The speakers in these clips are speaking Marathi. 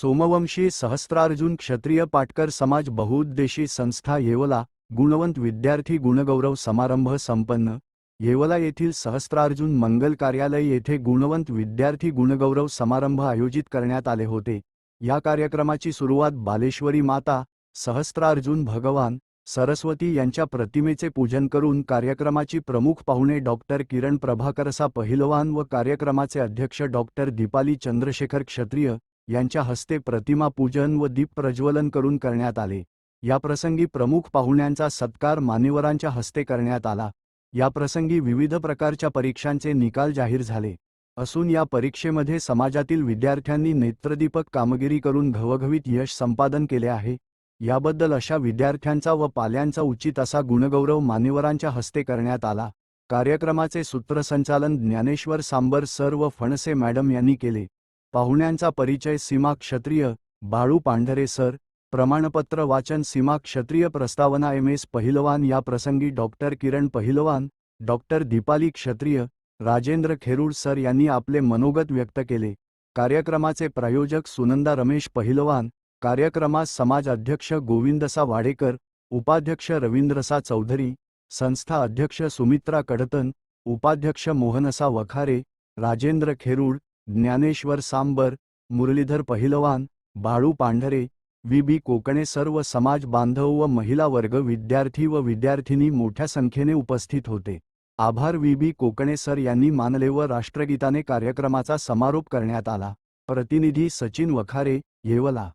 सोमवंशी सहस्त्रार्जुन क्षत्रिय पाटकर समाज बहुउद्देशी संस्था येवला गुणवंत विद्यार्थी गुणगौरव समारंभ संपन्न. येवला येथील सहस्त्रार्जुन मंगल कार्यालय येथे गुणवंत विद्यार्थी गुणगौरव समारंभ आयोजित करण्यात आले होते. या कार्यक्रमाची सुरुवात बालेश्वरी माता सहस्त्रार्जुन भगवान सरस्वती यांच्या प्रतिमेचे पूजन करून कार्यक्रमाची प्रमुख पाहुणे डॉक्टर किरण प्रभाकरसा पहिलवान व कार्यक्रमाचे अध्यक्ष डॉक्टर दीपाली चंद्रशेखर क्षत्रिय यांच्या हस्ते प्रतिमा पूजन व दीप प्रज्वलन करून करण्यात आले. याप्रसंगी प्रमुख पाहुण्यांचा सत्कार मान्यवरांच्या हस्ते करण्यात आला. याप्रसंगी विविध प्रकारच्या परीक्षांचे निकाल जाहीर झाले. असून या परीक्षेमध्ये समाजातील विद्यार्थ्यांनी नेत्रदीपक कामगिरी करून घवघवीत यश संपादन केले आहे. याबद्दल अशा विद्यार्थ्यांचा व पाल्यांचा उचित असा गुणगौरव मान्यवरांच्या हस्ते करण्यात आला. कार्यक्रमाचे सूत्रसंचालन ज्ञानेश्वर सांबर सर व फणसे मॅडम यांनी केले. पाहुण्यांचा परिचय सीमा क्षत्रिय बाळू पांढरे सर प्रमाणपत्र वाचन सीमा क्षत्रिय प्रस्तावना एम. एस. पहिलवान या प्रसंगी doctor Kiran Pahilwan doctor Deepali Kshatriya Rajendra खेरूड sir यांनी आपले मनोगत व्यक्त केले. कार्यक्रमाचे प्रायोजक सुनंदा रमेश पहिलवान कार्यक्रमास समाज अध्यक्ष गोविंदसा वाडेकर उपाध्यक्ष रवींद्रसा चौधरी संस्था अध्यक्ष सुमित्रा कडतन उपाध्यक्ष मोहनसा वखारे राजेंद्र खेरूड ज्ञानेश्वर सांबर मुरलीधर पहिलवान बाळू पांढरे व्ही. बी. कोकणे सर्व समाज बांधव व महिला वर्ग विद्यार्थी व विद्यार्थिनी मोठ्या संख्येने उपस्थित होते. आभार व्ही. बी. कोकणे सर यांनी मानले व राष्ट्रगीताने कार्यक्रमाचा समारोप करण्यात आला. प्रतिनिधी सचिन वखारे येवला.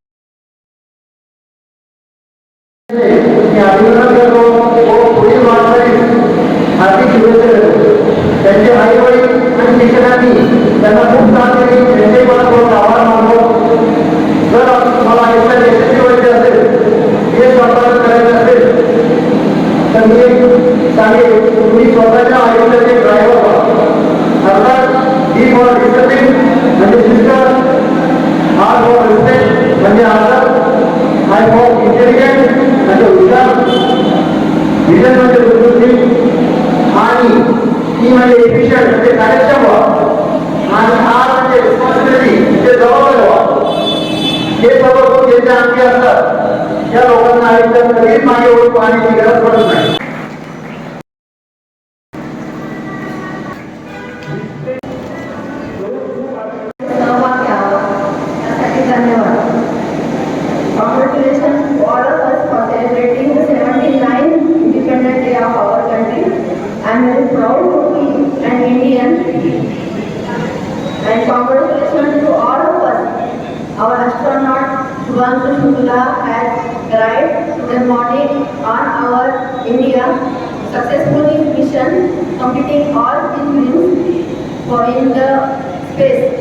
त्यांचे आई वडील आणि शिक्षकांनी त्यांना खूप साथ दिली त्यांचे मला बहुत आभार मानतो जर मला आयुष्यात यशस्वी व्हायचे असेल हे संपादन करायचं असेल तर मी सांगेल तुम्ही स्वतःच्या आयुष्याचे ड्रायव्हर व्हा अर्थात ही फॉर डिसिप्लिन म्हणजे शिस्त आर फॉर रिस्पेक्ट म्हणजे आदर हाय फॉर इंटेलिजंट म्हणजे हुशार विजन म्हणजे दुर्बुद्धी आणि ती म्हणजे एफिशियंट म्हणजे कार्यक्षम व्हा आणि आर रिस्पॉन्सिबिलिटी म्हणजे जबाबदार व्हा हे सर्व ज्यांच्या अंगी असतात त्या लोकांना आयुष्यात कधीच मागे ओळख पाहण्याची गरज पडत नाही. Mr. Shukla has arrived in the morning on our India, successfully mission completing all pilgrims for in the space.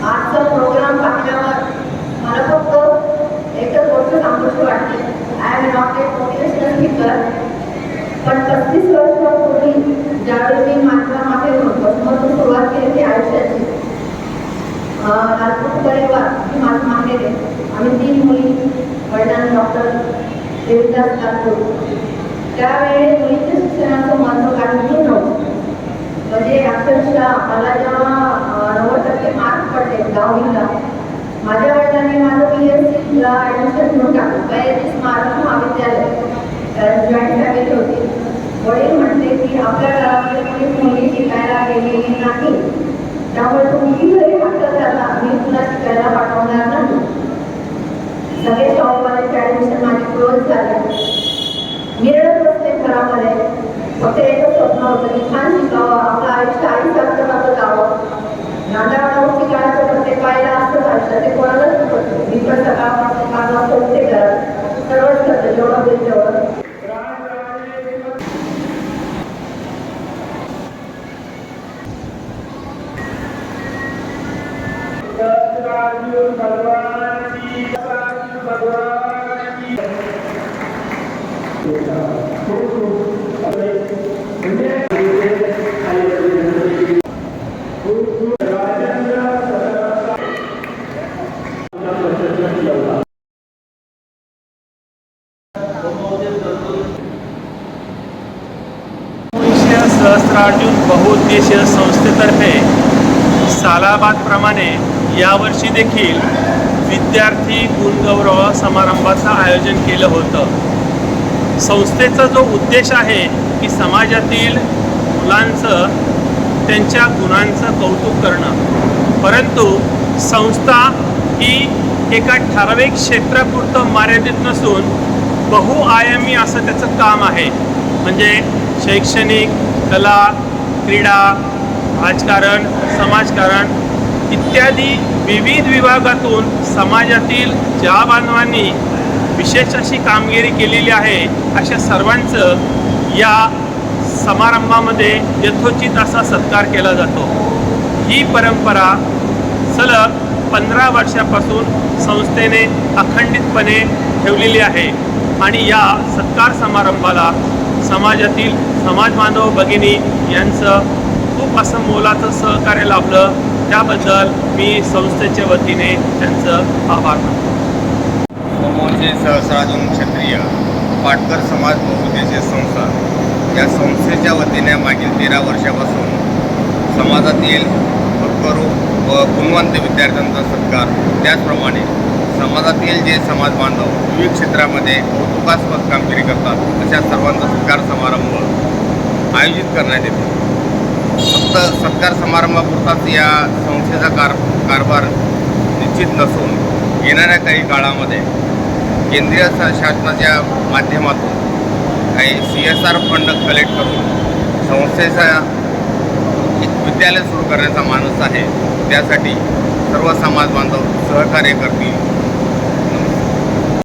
आजचा प्रोग्राम पाहिल्यावर मला फक्त एकच गोष्ट सांगूशी वाटते I am not a motivational speaker पण पस्तीस वर्षापूर्वी ज्यावेळी मी माझ्या मागे होतो सुरुवात केली ती आयुष्याची परिवार ही माझी माहेर आम्ही तीन मुली वडिलांना डॉक्टर देवदास ठाकूर. त्यावेळेस मुलीच्या शिक्षणाचं महत्त्व काहीही नव्हतं. म्हणजे अक्षरशः मला जेव्हा नव्वद टक्के मार्क पडले दहावीला माझ्या वडिलांनी माझं बी एस सीला ॲडमिशन घेऊन टाकलं. काय मार्क महाविद्यालय जॉईंट फॅमिली होती. वडील म्हणते की आपल्या घरामध्ये कोणीच मुली शिकायला गेलेली नाही. त्यामुळे तुम्ही घरी हातात झाला मी तुला शिकायला पाठवणार नाही. सगळे शाहूबाईचे ॲडमिशन माझे क्लोज झाले. मी असते घरामध्ये. फक्त एकच स्वप्न होतं की छान शिकावं आपलं आयुष्य आईसारखं माझं जावं. नांदावाडावरची काळाचं प्रत्येक पाहिलं असंच आयुष्य ते कोणालाच नको मी पण सकाळपासून माझा वाजता घरात सर्वच करते जेवढं होईल तेवढं. Thank you. सहस्त्रार्जुन बहुउद्देशीय संस्थेतर्फे सालाबादप्रमाणे यावर्षी देखील विद्यार्थी गुणगौरव समारंभाचं आयोजन केलं होतं. संस्थेचा जो उद्देश आहे की समाजातील मुलांचं त्यांच्या गुणांचं कौतुक करणं. परंतु संस्था ही एका ठराविक क्षेत्रापुरतं मर्यादित नसून बहुआयामी असं त्याचं काम आहे. म्हणजे शैक्षणिक कला क्रीडा राजकारण समाजकारण इत्यादी विविध विभागातून समाजातील ज्या बांधवांनी विशेष अशी कामगिरी केलेली आहे अशा सर्वांचं या समारंभामध्ये यथोचित असा सत्कार केला जातो. ही परंपरा सलग पंधरा वर्षापासून संस्थेने अखंडितपणे ठेवलेली आहे आणि या सत्कार समारंभाला समाजातील समाजबांधव भगिनी यांचं खूप असं मोलाचं सहकार्य लाभलं. त्याबद्दल मी संस्थेच्या वतीने त्यांचं आभार मानतो. समोरचे सहस्राजून क्षत्रिय पाटकर समाज बहुउद्देशीय संस्था या संस्थेच्या वतीने मागील तेरा वर्षापासून समाजातील भक्करू व गुणवंत विद्यार्थ्यांचा सत्कार त्याचप्रमाणे समाजातील जे समाज बांधव विविध क्षेत्रामध्ये कौतुकास्पद कामगिरी करतात अशा सर्वांचा सत्कार समारंभ आयोजित करण्यात येतो. फक्त सत्कार समारंभापुरताच या संस्थेचा कार कारभार निश्चित नसून येणाऱ्या काही काळामध्ये केंद्रीय शासनाच्या माध्यमातून काही C S R fund collect करून संस्थेचा एक विद्यालय सुरू करण्याचा मानस आहे. त्यासाठी सर्व समाज बांधव सहकार्य करतील.